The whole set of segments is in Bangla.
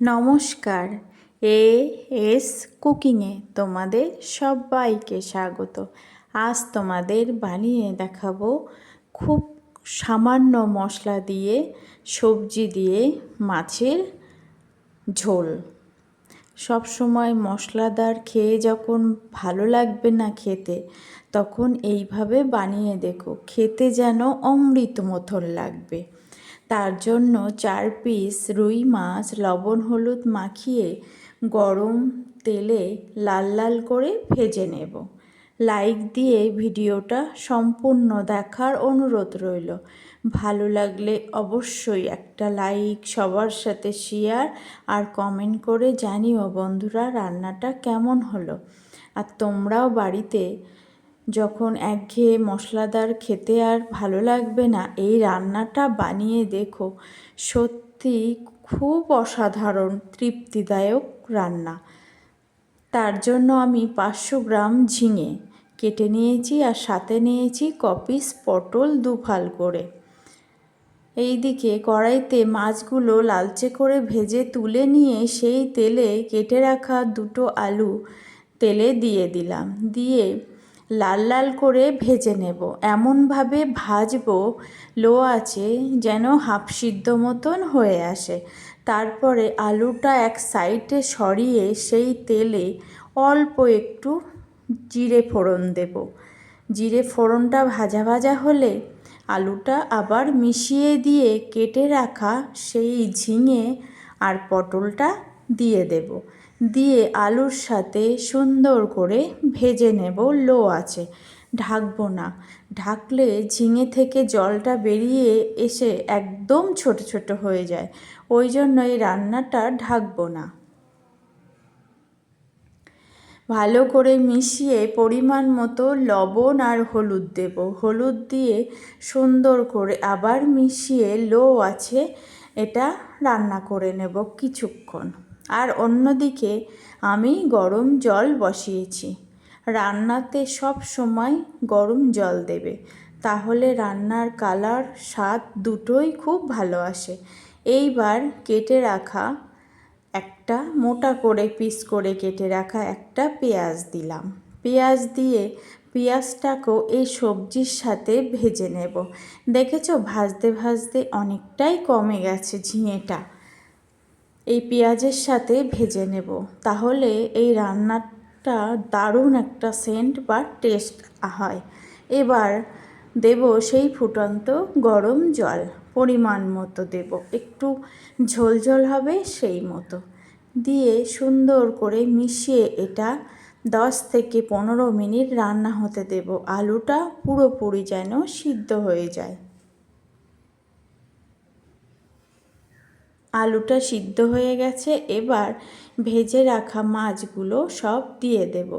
নমস্কার। এ এস কুকিংয়ে তোমাদের সবাইকে স্বাগত। আজ তোমাদের বানিয়ে দেখাবো খুব সামান্য মশলা দিয়ে, সবজি দিয়ে মাছের ঝোল। সব সময় মশলাদার খেয়ে যখন ভালো লাগবে না খেতে, তখন এইভাবে বানিয়ে দেখো, খেতে যেন অমৃত মতন লাগবে। তার জন্য চার পিস রুই মাছ, লবণ, হলুদ মাখিয়ে গরম তেলে লাল লাল করে ভেজে নেব। লাইক দিয়ে ভিডিওটা সম্পূর্ণ দেখার অনুরোধ রইল। ভালো লাগলে অবশ্যই একটা লাইক, সবার সাথে শেয়ার আর কমেন্ট করে জানিও বন্ধুরা রান্নাটা কেমন হলো। আর তোমরাও বাড়িতে যখন একঘেয়ে মশলাদার খেতে আর ভালো লাগবে না, এই রান্নাটা বানিয়ে দেখো। সত্যি খুব অসাধারণ, তৃপ্তিদায়ক রান্না। তার জন্য আমি পাঁচশো গ্রাম ঝিঙে কেটে নিয়েছি আর সাথে নিয়েছি কপিস পটল দুফাল করে। এই দিকে কড়াইতে মাছগুলো লালচে করে ভেজে তুলে নিয়ে সেই তেলে কেটে রাখা দুটো আলু তেলে দিয়ে দিলাম। দিয়ে লাল লাল করে ভেজে নেব। এমনভাবে ভাজবো, লো আছে যেন হাফ সিদ্ধ মতন হয়ে আসে। তারপরে আলুটা এক সাইডে সরিয়ে সেই তেলে অল্প একটু জিরে ফোড়ন দেব। জিরে ফোড়নটা ভাজা ভাজা হলে আলুটা আবার মিশিয়ে দিয়ে কেটে রাখা সেই ঝিঙে আর পটলটা দিয়ে দেব। দিয়ে আলুর সাথে সুন্দর করে ভেজে নেব, লো আছে। ঢাকবো না। ঢাকলে ঝিঙে থেকে জলটা বেরিয়ে এসে একদম ছোট ছোট হয়ে যায়। ওই জন্য এই রান্নাটা ঢাকবো না। ভালো করে মিশিয়ে পরিমাণ মতো লবণ আর হলুদ দেব। হলুদ দিয়ে সুন্দর করে আবার মিশিয়ে লো আছে, এটা রান্না করে নেব কিছুক্ষণ। আর অন্যদিকে আমি গরম জল বসিয়েছি। রান্নাতে সব সময় গরম জল দেবে। তাহলে রান্নার কালার, স্বাদ দুটোই খুব ভালো আসে। এইবার কেটে রাখা একটা, মোটা করে পিস করে কেটে রাখা একটা পেঁয়াজ দিলাম। পেঁয়াজ দিয়ে পেঁয়াজটাকেও এই সবজির সাথে ভেজে নেব। দেখেছ, ভাজতে ভাজতে অনেকটাই কমে গেছে ঝিঙেটা। এই পেঁয়াজের সাথে ভেজে নেব। তাহলে এই রান্নাটা দারুণ একটা সেন্ট বা টেস্ট হয়। এবার দেব সেই ফুটন্ত গরম জল, পরিমাণ মতো দেব। একটু ঝোলঝোল হবে সেই মতো। দিয়ে সুন্দর করে মিশিয়ে এটা দশ থেকে পনেরো মিনিট রান্না হতে দেব। আলুটা পুরোপুরি যেন সিদ্ধ হয়ে যায়। আলুটা সিদ্ধ হয়ে গেছে, এবার ভেজে রাখা মাছগুলো সব দিয়ে দেব।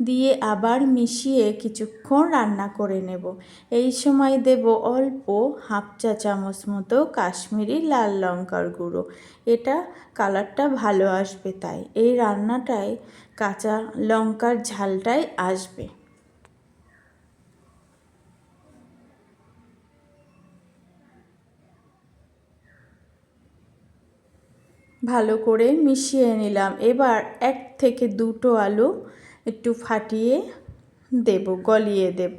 দিয়ে আবার মিশিয়ে কিছুক্ষণ রান্না করে নেব। এই সময় দেব অল্প হাফ চা চামচ মতো কাশ্মীরি লাল লঙ্কার গুঁড়ো। এটা কালারটা ভালো আসবে তাই। এই রান্নাটায় কাঁচা লঙ্কার ঝালটাই আসবে। ভালো করে মিশিয়ে নিলাম। এবার এক থেকে দুটো আলু একটু ফাটিয়ে দেব, গলিয়ে দেব।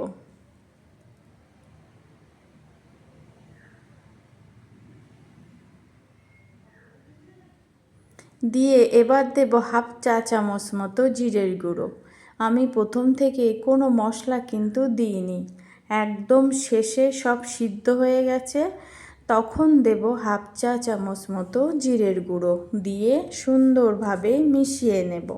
দিয়ে এবার দেব হাফ চা চামচ মতো জিরের গুঁড়ো। আমি প্রথম থেকে কোনো মশলা কিন্তু দিইনি। একদম শেষে সব সিদ্ধ হয়ে গেছে। তখন দেব হাফ চা চামচ মতো জিরের গুঁড়ো দিয়ে সুন্দরভাবে মিশিয়ে নেব।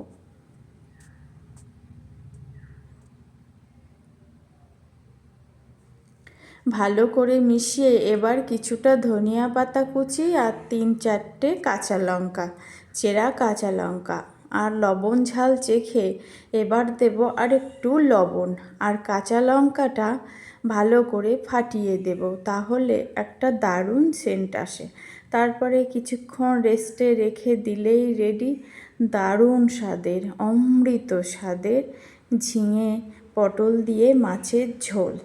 ভালো করে মিশিয়ে এবার কিছুটা ধনিয়া পাতা কুচি আর তিন চারটে কাঁচা লঙ্কা, চেরা কাঁচা লঙ্কা। আর লবণ ঝাল চেখে এবার দেব আর একটু লবণ। আর কাঁচা লঙ্কাটা ভালো করে ফাটিয়ে দেব, তাহলে একটা দারুণ সেন্ট আসে। তারপরে কিছুক্ষণ রেস্টে রেখে দিলেই রেডি দারুণ স্বাদের, অমৃত স্বাদের ঝিঙে পটল দিয়ে মাছের ঝোল।